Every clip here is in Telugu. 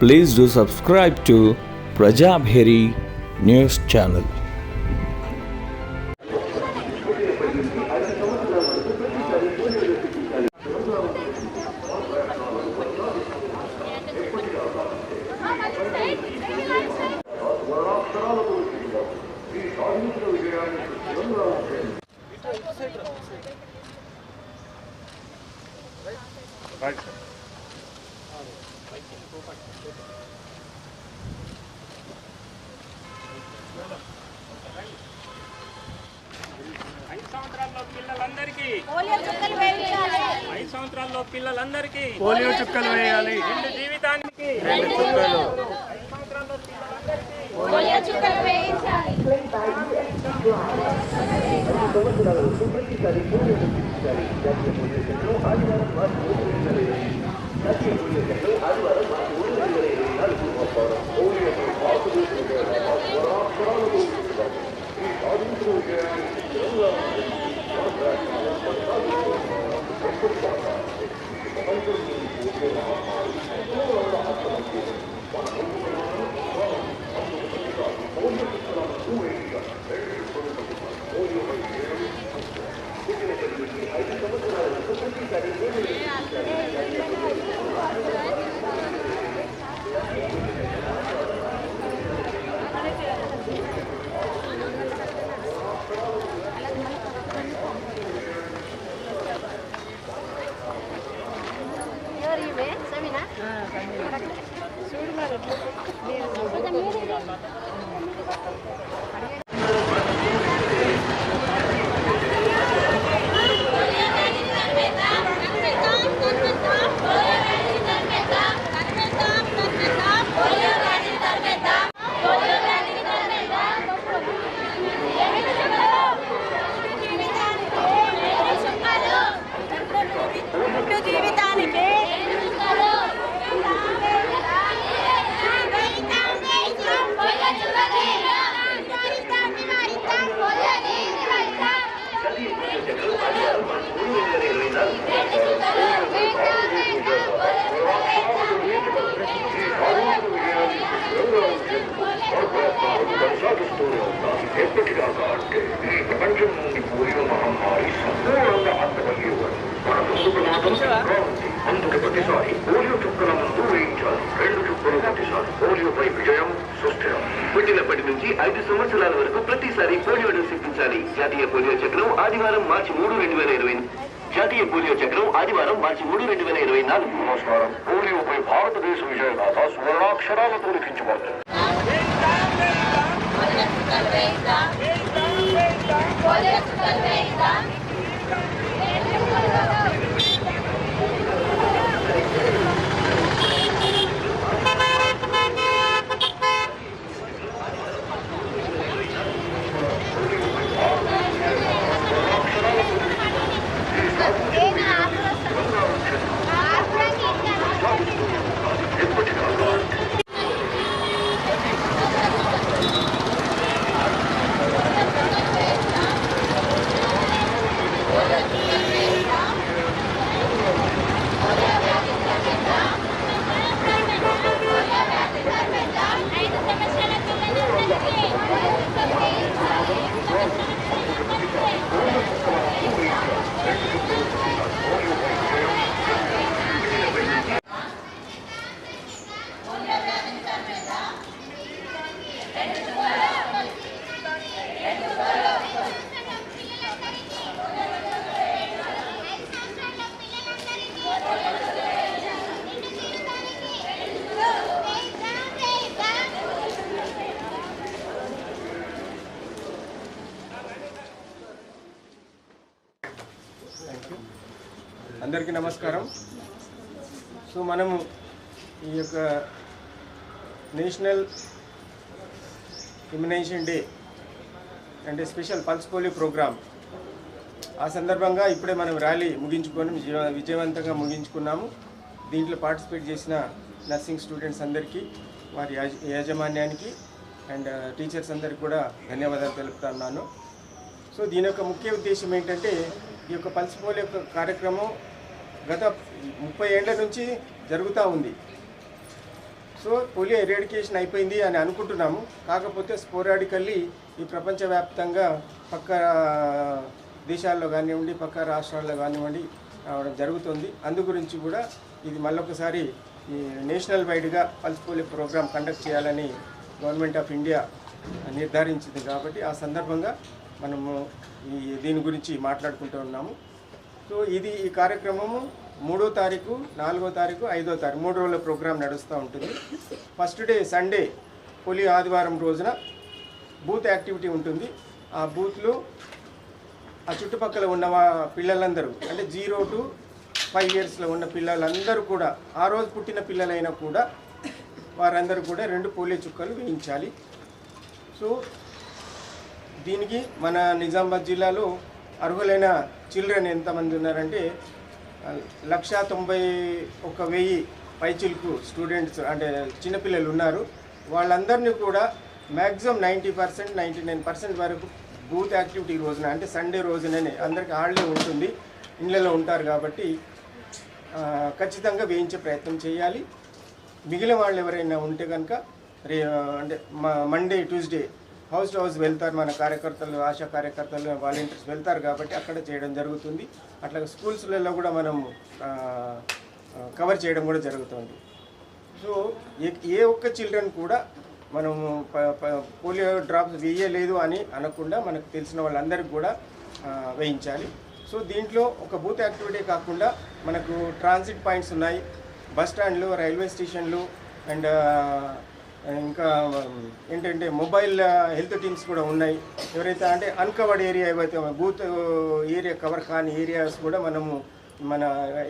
Please do subscribe to Prajabheri News Channel. ఐదు సంవత్సరాల్లో పిల్లలందరికీ పోలియో చుక్కలు వేయాలి. నిండు జీవితానికి పోలియో చుక్కలు వేయించాలి. ఎవరు ఇవే సమీనా చూడు మరి కొంచెం మీరే జీవితానికి కొనసాగిస్తూనే ఉన్నాం ఎప్పటిదాకా అంటే ఈ ప్రపంచం నుండి పోలియో మహమ్మారి సంపూర్ణంగా అంతమయ్యేవారు మన ముందుకు మాత్రం ఇంకా ఉంది అందుకు ప్రతిసారి పోలియో చుక్కల ముందు వేయించాలి రెండు చుక్కలు ప్రతిసారి పోలియోపై విజయం సుస్థిరం పుట్టినప్పటి నుంచి ఐదు సంవత్సరాల వరకు ప్రతిసారి పోలియో డోస్ జాతీయ పోలియో చక్రం ఆదివారం మార్చి మూడు రెండు వేల ఇరవై జాతీయ పోలియో చక్రం ఆదివారం మార్చి మూడు రెండు వేల ఇరవై నాలుగు. నమస్కారం. పోలియోపై భారతదేశ విజయగాథ సువర్ణాక్షరాలతో లిఖించబడుతుంది. పోలియో చుక్కలు వేయించాలి అందరికీ నమస్కారం. సో మనము ఈ యొక్క నేషనల్ ఇమ్యునైజేషన్ డే అంటే స్పెషల్ పల్స్ పోలియో ప్రోగ్రామ్. ఆ సందర్భంగా ఇప్పుడే మనం ర్యాలీ ముగించుకొని విజయవంతంగా ముగించుకున్నాము. దీంట్లో పార్టిసిపేట్ చేసిన నర్సింగ్ స్టూడెంట్స్ అందరికీ వారి యాజమాన్యానికి అండ్ టీచర్స్ అందరికీ కూడా ధన్యవాదాలు తెలుపుతున్నాను సో దీని యొక్క ముఖ్య ఉద్దేశం ఏంటంటే ఈ యొక్క పల్స్ పోలియో యొక్క కార్యక్రమం గత ముప్పై ఏళ్ళ నుంచి జరుగుతూ ఉంది. సో పోలియో ఎరేడికేషన్ అయిపోయింది అని అనుకుంటున్నాము. కాకపోతే స్పోరాడికల్లీ ఈ ప్రపంచవ్యాప్తంగా పక్క దేశాల్లో కానివ్వండి పక్క రాష్ట్రాల్లో కానివ్వండి రావడం జరుగుతుంది. అందు గురించి కూడా ఇది మళ్ళొకసారి ఈ నేషనల్ వైడ్గా పల్స్ పోలియో ప్రోగ్రాం కండక్ట్ చేయాలని గవర్నమెంట్ ఆఫ్ ఇండియా నిర్ధారించింది. కాబట్టి ఆ సందర్భంగా మనము ఈ దీని గురించి మాట్లాడుకుంటూ ఉన్నాము. సో ఇది ఈ కార్యక్రమము మూడో తారీఖు నాలుగో తారీఖు ఐదో తారీఖు మూడు రోజుల ప్రోగ్రాం నడుస్తూ ఉంటుంది. ఫస్ట్ డే సండే పోలియో ఆదివారం రోజున బూత్ యాక్టివిటీ ఉంటుంది. ఆ బూత్లో ఆ చుట్టుపక్కల ఉన్న వా- పిల్లలందరూ అంటే జీరో టు ఫైవ్ ఇయర్స్లో ఉన్న పిల్లలందరూ కూడా ఆ రోజు పుట్టిన పిల్లలైనా కూడా వారందరూ కూడా రెండు పోలియో చుక్కలు వేయించాలి. సో దీనికి మన నిజామాబాద్ జిల్లాలో అర్హులైన చిల్డ్రన్ ఎంతమంది ఉన్నారంటే లక్ష తొంభై ఒక వెయ్యి పైచిల్కు స్టూడెంట్స్ అంటే చిన్నపిల్లలు ఉన్నారు. వాళ్ళందరినీ కూడా maximum ninety percent ninety nine percent వరకు బూత్ యాక్టివిటీ రోజున అంటే సండే రోజుననే అందరికీ హాలిడే ఉంటుంది. ఇళ్ళలో ఉంటారు కాబట్టి ఖచ్చితంగా వేయించే ప్రయత్నం చేయాలి. మిగిలిన వాళ్ళు ఎవరైనా ఉంటే కనుక రే అంటే Monday Tuesday house to house వెళ్తారు మన కార్యకర్తలు ఆశా కార్యకర్తలు వాలంటీర్స్ వెళ్తారు కాబట్టి అక్కడ చేయడం జరుగుతుంది. అట్లా స్కూల్స్లలో కూడా మనం కవర్ చేయడం కూడా జరుగుతుంది. సో ఏ ఏ ఒక్క చిల్డ్రన్ కూడా మనము ప- పోలియో డ్రాప్స్ వేయలేదు అని అనకుండా మనకు తెలిసిన వాళ్ళందరికీ కూడా వేయించాలి. సో దీంట్లో ఒక బూత్ యాక్టివిటీ కాకుండా మనకు ట్రాన్సిట్ పాయింట్స్ ఉన్నాయి. బస్ స్టాండ్లు రైల్వే స్టేషన్లు అండ్ ఇంకా um, ఏంటంటే మొబైల్ హెల్త్ టీమ్స్ కూడా ఉన్నాయి. ఎవరైతే అంటే అన్కవర్డ్ ఏరియా ఏవైతే బూత్ uh, ఏరియా కవర్ కాని ఏరియాస్ కూడా మనము మన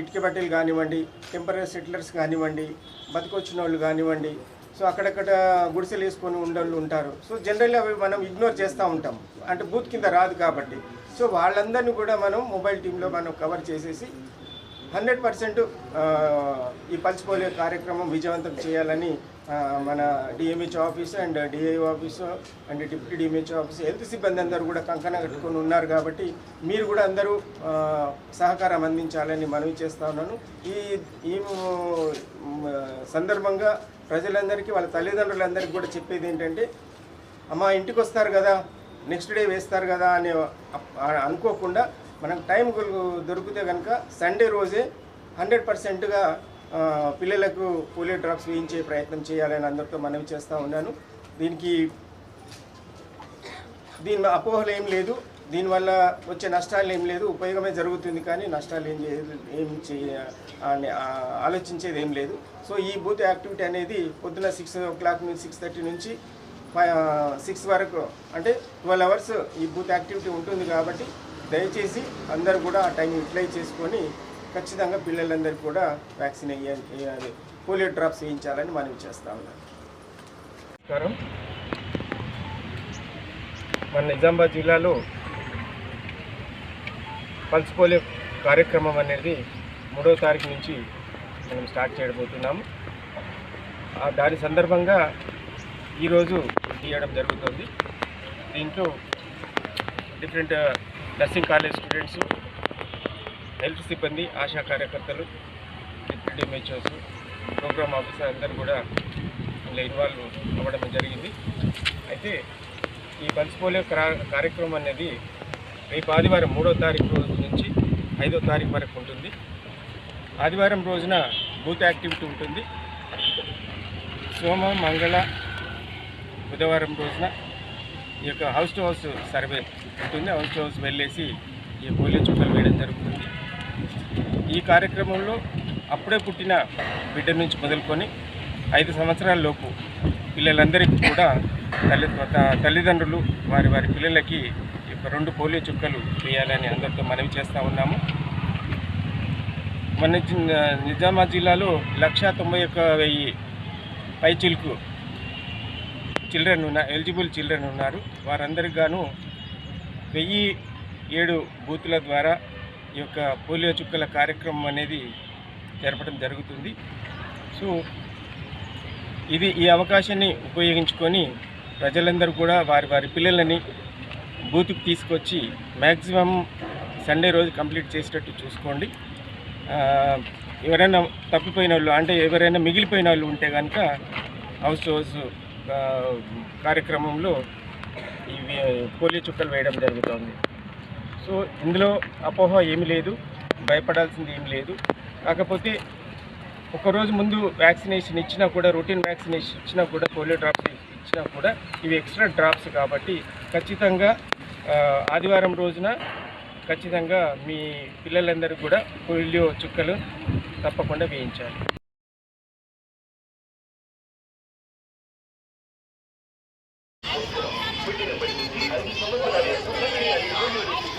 ఇటుక బట్టలు కానివ్వండి టెంపరీ సెటిలర్స్ కానివ్వండి బతికొచ్చిన వాళ్ళు కానివ్వండి సో అక్కడక్కడ గుడిసెలు వేసుకొని ఉండళ్ళు ఉంటారు. సో జనరల్లీ అవి మనం ఇగ్నోర్ చేస్తూ ఉంటాం. అంటే బూత్ కింద రాదు కాబట్టి. సో వాళ్ళందరినీ కూడా మనం మొబైల్ టీంలో మనం కవర్ చేసేసి హండ్రెడ్ పర్సెంట్ uh, ఈ పల్స్ పోలియో కార్యక్రమం విజయవంతం చేయాలని మన DMH office and DI office and deputy DMH office health సిబ్బంది అందరూ కూడా కంకణ కట్టుకొని ఉన్నారు కాబట్టి మీరు కూడా అందరూ సహకారం అందించాలని మనవి చేస్తా ఉన్నాను. ఈ ఈ సందర్భంగా ప్రజలందరికీ వాళ్ళ తల్లిదండ్రులందరికీ కూడా చెప్పేది ఏంటంటే అమ్మ ఇంటికి వస్తారు కదా నెక్స్ట్ డే వేస్తారు కదా అని అనుకోకుండా మనకు టైం దొరికితే కనుక సండే రోజే హండ్రెడ్ పర్సెంట్గా పిల్లలకు పోలియో డ్రాప్స్ వేయించే ప్రయత్నం చేయాలని అందరితో మనవి చేస్తూ ఉన్నాను. దీనికి దీని అపోహలు ఏం లేదు. దీనివల్ల వచ్చే నష్టాలు ఏం లేదు. ఉపయోగమే జరుగుతుంది కానీ నష్టాలు ఏం చేయదు ఏం చేయ అని ఆలోచించేది ఏం లేదు. సో ఈ బూత్ యాక్టివిటీ అనేది పొద్దున సిక్స్ ఓ క్లాక్ నుంచి సిక్స్ థర్టీ నుంచి సిక్స్ వరకు అంటే ట్వెల్వ్ అవర్స్ ఈ బూత్ యాక్టివిటీ ఉంటుంది కాబట్టి దయచేసి అందరూ కూడా ఆ టైం యూటిలైజ్ చేసుకొని ఖచ్చితంగా పిల్లలందరికీ కూడా వ్యాక్సిన్ వేయాలి పోలియో డ్రాప్స్ వేయించాలని మనం చేస్తా ఉన్నాం. నమస్కారం. మన నిజామాబాద్ జిల్లాలో పల్స్ పోలియో కార్యక్రమం అనేది మూడో తారీఖు నుంచి మనం స్టార్ట్ చేయబోతున్నాము. ఆ దాని సందర్భంగా ఈరోజు తీయడం జరుగుతుంది. దీంట్లో different nursing college students health సిబ్బంది ఆశా కార్యకర్తలు డిప్యూటీ డిఎంహెచ్ఓస్ ప్రోగ్రామ్ ఆఫీసర్ అందరూ కూడా ఇందులో ఇన్వాల్వ్ అవ్వడం జరిగింది. అయితే ఈ పల్స్ పోలియో క్రా- కార్యక్రమం అనేది రేపు ఆదివారం మూడో తారీఖు రోజు నుంచి ఐదో తారీఖు వరకు ఉంటుంది. ఆదివారం రోజున బూత్ యాక్టివిటీ ఉంటుంది. సోమ మంగళ బుధవారం రోజున ఈ యొక్క హౌస్ టు హౌస్ సర్వే ఉంటుంది. హౌస్ టు హౌస్ వెళ్ళేసి ఈ పోలియో చుక్కలు వేయడం జరుగుతుంది. ఈ కార్యక్రమంలో అప్పుడే పుట్టిన బిడ్డ నుంచి మొదలుకొని ఐదు సంవత్సరాల లోపు పిల్లలందరికీ కూడా తల్లి త- తల్లిదండ్రులు వారి వారి పిల్లలకి రెండు పోలియో చుక్కలు వేయాలని అందరితో మనవి చేస్తూ ఉన్నాము. మన నిజామాబాద్ జిల్లాలో లక్షా తొంభై ఒక్క వెయ్యి పైచిలుకు చిల్డ్రన్ ఉన్న ఎలిజిబుల్ చిల్డ్రన్ ఉన్నారు. వారందరికి గాను వెయ్యి ఏడు బూతుల ద్వారా ఈ యొక్క పోలియో చుక్కల కార్యక్రమం అనేది జరపడం జరుగుతుంది. సో ఇది ఈ అవకాశాన్ని ఉపయోగించుకొని ప్రజలందరూ కూడా వారి వారి పిల్లలని బూత్కి తీసుకొచ్చి మ్యాక్సిమం సండే రోజు కంప్లీట్ చేసేటట్టు చూసుకోండి. ఎవరైనా తప్పిపోయిన వాళ్ళు అంటే ఎవరైనా మిగిలిపోయిన వాళ్ళు ఉంటే కనుక హౌస్ టు హౌస్ కార్యక్రమంలో ఇవి పోలియో చుక్కలు వేయడం జరుగుతుంది. సో ఇందులో అపోహ ఏమీ లేదు భయపడాల్సింది ఏమీ లేదు. కాకపోతే ఒకరోజు ముందు వ్యాక్సినేషన్ ఇచ్చినా కూడా రొటీన్ వ్యాక్సినేషన్ ఇచ్చినా కూడా పోలియో డ్రాప్స్ ఇచ్చినా కూడా ఇవి ఎక్స్ట్రా డ్రాప్స్ కాబట్టి ఖచ్చితంగా ఆదివారం రోజున ఖచ్చితంగా మీ పిల్లలందరూ కూడా పోలియో చుక్కలు తప్పకుండా వేయించాలి.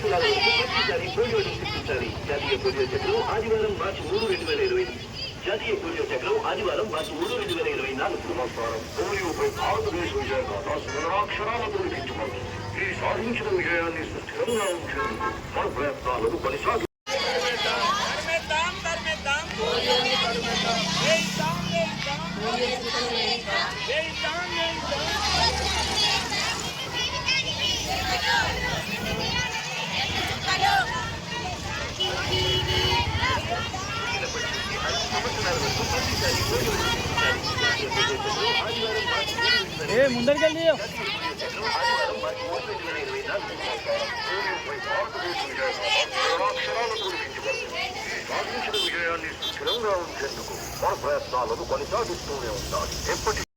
జాతీయ పోలియో చక్రం ఆదివారం మార్చి మూడు రెండు వేల ఇరవై జాతీయ పోలియో చక్రం ఆదివారం మార్చి మూడు రెండు వేల ఇరవై నాలుగు సంవత్సరం పోలియోపై భారతదేశ విజయగాథ సుమరాక్షరాలతో లిఖించబడింది ఈ సాధించిన విజయాన్ని సుస్థిరంగా ఉంచేందుకు మన ప్రయత్నాలను కొనసాగి ఏ ముందరికెళ్ళి పోలియోపై భారతదేశ విజయగాథ సుమరాక్షరాలతో లిఖించబడింది ఈ సాధించిన విజయాన్ని సుస్థిరంగా ఉంచేందుకు మన ప్రయత్నాలను కొనసాగిస్తూనే ఉండాలి ఎప్పటి